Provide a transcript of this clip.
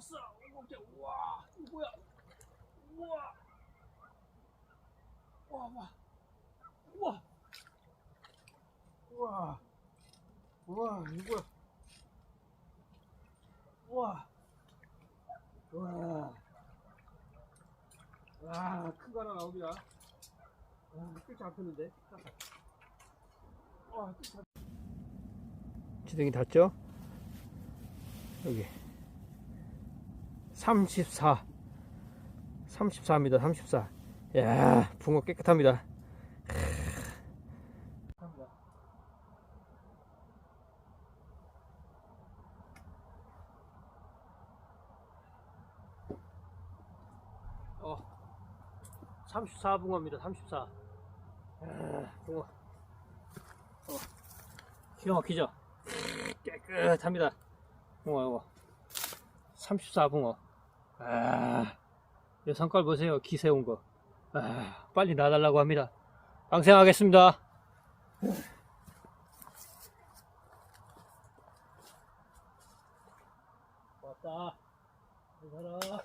진짜 우와 이거 뭐야? 우와. 우와 우와 우와. 우와. 우와 이거 뭐야? 우와. 우와. 와 큰 거 하나 나옵니다. 와꽤 잡혔는데? 와꽤 잡 지등이 닿죠? 여기 34 34입니다 34야 붕어 깨끗합니다. 어, 34 붕어입니다 34 야, 붕어. 어, 기가 막히죠? 깨끗합니다. 붕어 이거. 34붕어 아, 이 성깔 보세요. 기세운 거. 아, 빨리 놔달라고 합니다. 방생하겠습니다. 왔다. 잘 살아